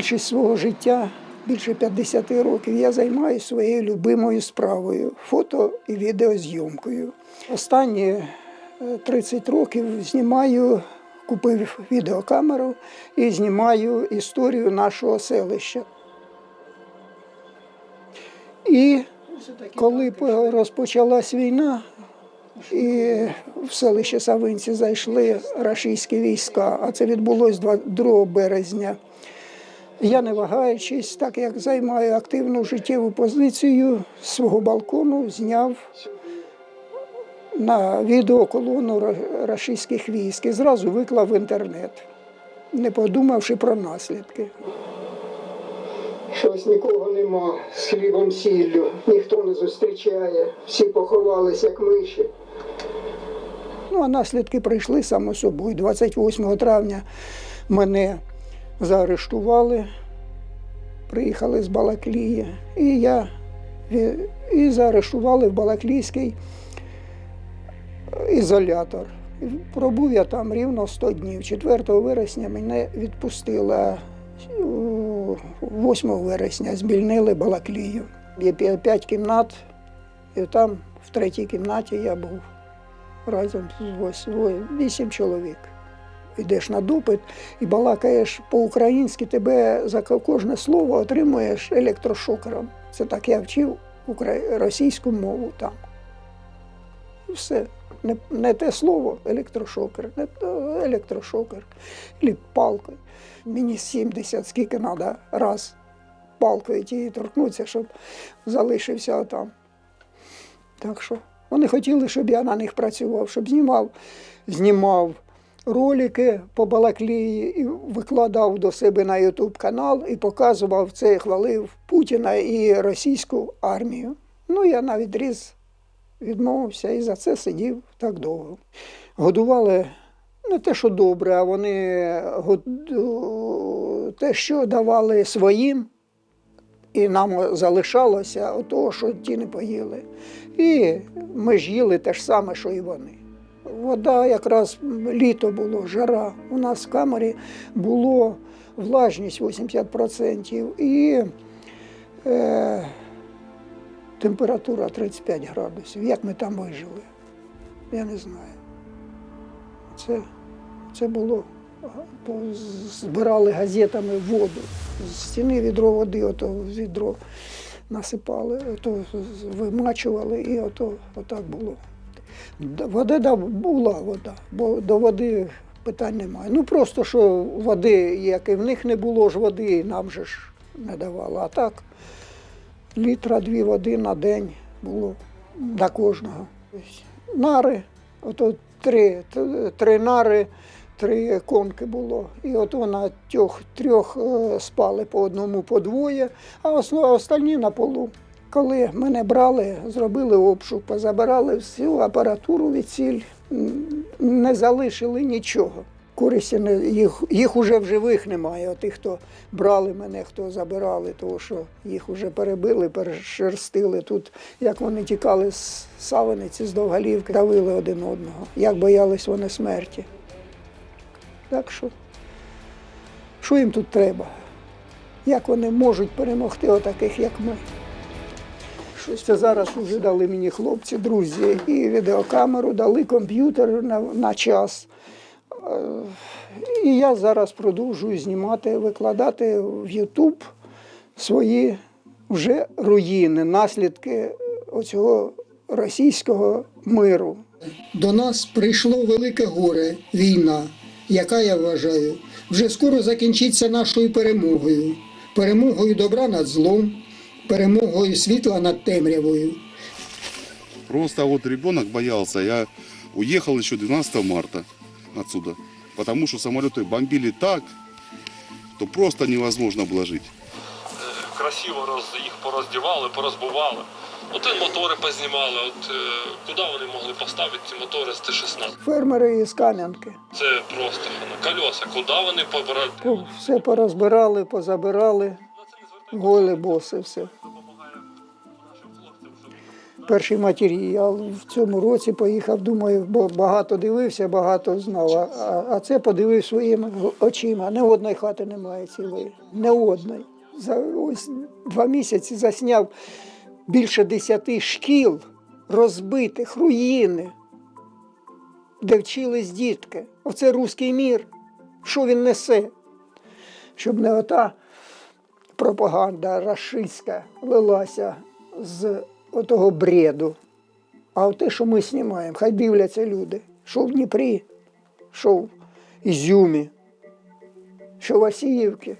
Більшість свого життя, більше 50 років, я займаюся своєю любимою справою фото і відеозйомкою. Останні е, 30 років знімаю, купив відеокамеру і знімаю історію нашого селища. І коли розпочалась війна, і в селище Савинці зайшли рашистські війська, а це відбулося 2 березня. Я не вагаючись, так як займаю активну життєву позицію, з свого балкону зняв на відео колону ра- рашистських військ і зразу виклав в інтернет, не подумавши про наслідки. Щось нікого нема з хлібом сіллю, ніхто не зустрічає, всі поховались, як миші. Ну, а наслідки прийшли само собою. 28 травня мене заарештували, приїхали з Балаклії, і я і заарештували в Балаклійський ізолятор. Пробув я там рівно 100 днів. 4 вересня мене відпустили, е, 8 вересня звільнили Балаклію. Є п'я- п'ять кімнат, і там в третій кімнаті я був разом з вісім чоловік. Йдеш на допит і балакаєш по-українськи, тебе за кожне слово отримуєш електрошокером. Це так я вчив російську мову там. Все. Не, не те слово електрошокер, не те електрошокер. Лі палкою. Мені 70, скільки треба раз палкою тієї торкнутися, щоб залишився там. Так що вони хотіли, щоб я на них працював, щоб знімав, знімав ролики по Балаклії і викладав до себе на Ютуб канал і показував це, хвалив Путіна і російську армію. Ну, я на відріз відмовився і за це сидів так довго. Годували не те, що добре, а вони те, що давали своїм, і нам залишалося того, що ті не поїли. І ми ж їли те ж саме, що і вони. Вода якраз літо було, жара. У нас в камері було влажність 80% і е, температура 35 градусів. Як ми там вижили? Я не знаю. Це, це було. Збирали газетами воду. З стіни відро води, ото відро насипали, ото вимачували і ото отак було. Вода була вода, бо до води питань немає. Ну просто що води, як і в них не було ж води, і нам же ж не давали. А так літра дві води на день було на кожного. Нари, ото три, три нари, три конки було. І ото на трьох, трьох е, спали по одному, по двоє, а остальні на полу. Коли мене брали, зробили обшук, позабирали всю апаратуру від сіль, не залишили нічого. Користі не, їх, їх уже в живих немає. А Тих, хто брали мене, хто забирали, тому що їх вже перебили, перешерстили. Тут, як вони тікали з Савиниці, з Довгалівки, давили один одного, як боялись вони смерті. Так що, що їм тут треба? Як вони можуть перемогти отаких, як ми? Щось це зараз вже дали мені хлопці, друзі, і відеокамеру, дали комп'ютер на, на час. Е, І я зараз продовжую знімати, викладати в YouTube свої вже руїни, наслідки оцього російського миру. До нас прийшло велике горе, війна, яка я вважаю, вже скоро закінчиться нашою перемогою, перемогою добра над злом, перемогою світла над темрявою. Просто вот ребенок боялся. Я уехал еще 12 марта отсюда. Потому что самолеты бомбили так, то просто невозможно было жить. красиво роз, їх пороздівали, порозбивали. От мотори познімали, от е, куди вони могли поставити ці мотори з Т-16? Фермери із Кам'янки. Це просто кольоса. Куди вони побрали? Все порозбирали, позабирали, голі боси, все. перший матеріал. В цьому році поїхав, думаю, бо багато дивився, багато знав. А, а- а це подивив своїми очима. Не одної хати немає цілої. Не одної. За ось два місяці засняв більше десяти шкіл розбитих, руїни, де вчились дітки. Оце руський мір. Що він несе? Щоб не ота пропаганда рашистська лилася з отого бреду. А те, що ми знімаємо, хай дивляться люди. Що в Дніпрі, що в Ізюмі, що в Асіївці,